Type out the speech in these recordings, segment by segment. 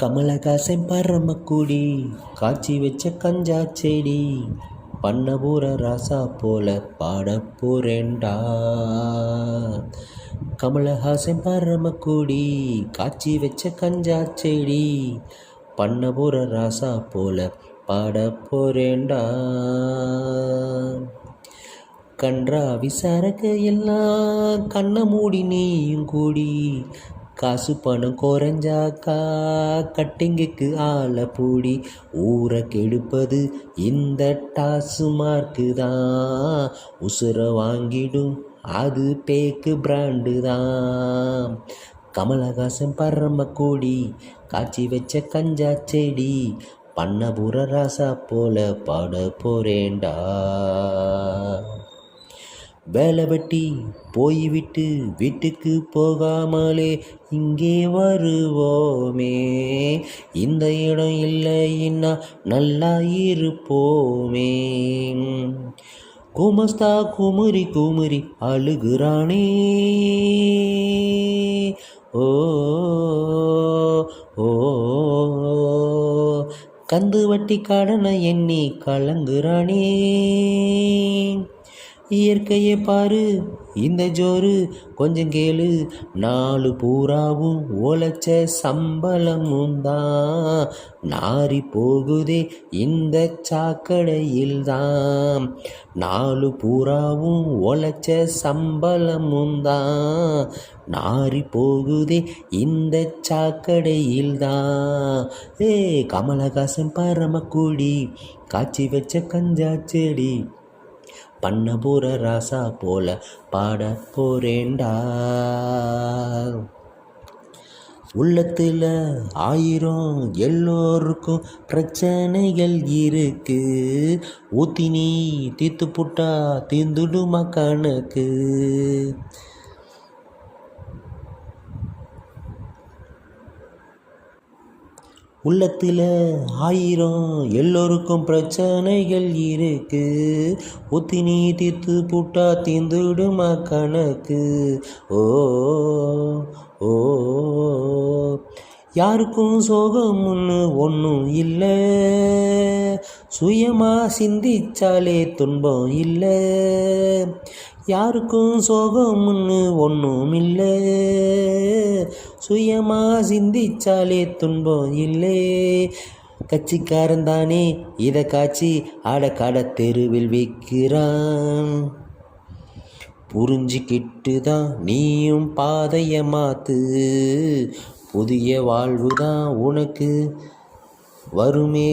கமலஹாசன் பரமக்குடி காட்சி வச்ச கஞ்சா செடி பண்ண போற ராசா போல பாட போறேண்டா கமலஹாசன் பரமக்குடி காட்சி வச்ச கஞ்சா செடி பண்ண போற ராசா போல பாட போறேண்டா கன்றா விசாரக்க எல்லாம் கண்ணை மூடி நீயும் கூடி காசு பணம் குறைஞ்சாக்கா கட்டிங்குக்கு ஆளை பூடி. ஊரை கெடுப்பது இந்த டாசு மார்க்கு தான் உசுரை வாங்கிடும் அது பேக்கு பிராண்டு தான் கமலஹாசன் பரமக்கோடி காய்ச்சி வச்ச கஞ்சா செடி. பண்ணபுர ராசா போல பாட போறேண்டா வேலை வெட்டி போய்விட்டு வீட்டுக்கு போகாமலே இங்கே வருவோமே. இந்த இடம் இல்லைன்னா நல்லா இருப்போமே. குமஸ்தா குமுறி குமுறி அழுகுறானே. ஓ ஓ கந்து வட்டி கடனை எண்ணி கலங்குறானே. இயற்கையை பாரு. இந்த ஜோறு கொஞ்சம் கேளு. நாலு பூராவும் உழைச்ச சம்பளமும் தான். நாரி போகுதே இந்த சாக்கடையில் தான் நாலு பூராவும் உழைச்ச சம்பளமும் தான். நாரி போகுதே இந்த சாக்கடையில் தான் ஏ கமலஹாசன் பரமக்குடி காய்ச்சி வச்ச கஞ்சா செடி. பண்ண ராசா போல பாட போறேண்டா உள்ளத்தில் ஆயிரம் எல்லோருக்கும் பிரச்சனைகள் இருக்கு. ஊத்தி நீ தீத்து புட்டா தீந்துடுமா கணக்கு. உள்ளத்தில் ஆயிரம் எல்லோருக்கும் பிரச்சனைகள் இருக்கு. ஒத்தி நீ தீர்த்து புட்டா தீந்துடுமா கணக்கு? ஓ ஓ. யாருக்கும் சோகம் ஒன்று ஒன்றும் இல்லை. சுயமாக சிந்திச்சாலே துன்பம் இல்லை. யாருக்கும் சோகம்னு ஒன்றும் இல்லை. சுயமாக சிந்திச்சாலே துன்பம் இல்லை. கட்சிக்காரன் தானே இதை காய்ச்சி ஆட தெருவில் விற்கிறான். புரிஞ்சிக்கிட்டு தான் நீயும் பாதைய மாத்து. புதிய வாழ்வு தான் உனக்கு வருமே.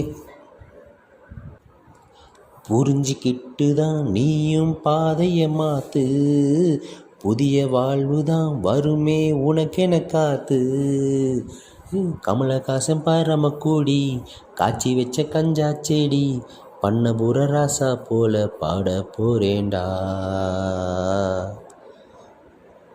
புரிஞ்சிக்கிட்டு தான் நீயும் பாதைய மாத்து. புதிய வாழ்வு தான் வருமே உனக்கென காத்து. கமலஹாசன் கூடி காய்ச்சி வச்ச கஞ்சா செடி பண்ண புற ராசா போல பாட போறேண்டா